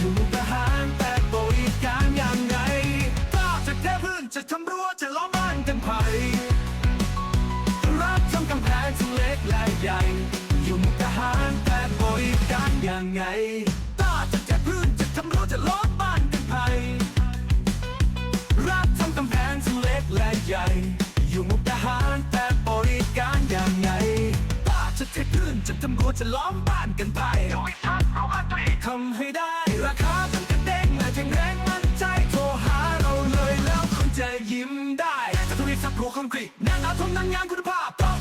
อยู่มุกทหารแต่บอีการอย่างไงก็จะแกพื้นจะทำรั้วจะล้อมบ้านกันไปรักทำกำแพงทั้งเล็กและใหญ่ อยู่มุกทหารแต่โบอีการอย่างไงก็จะแกพื้นจะทำรั้วจะล้อมบ้านกันไปรักทำกำแพงทั้งเล็กและใหญ่ อยู่มุกทหารแต่บริการอย่างไงจะเทคลื่นจะทำรั้วจะล้อมบ้านกันไปโดยทักเราอันตรีทำให้ได้ ยิ้มได้แต่ต้องเรียสับหัวคอนกรีตนางงามทมนางงามคุณภาพ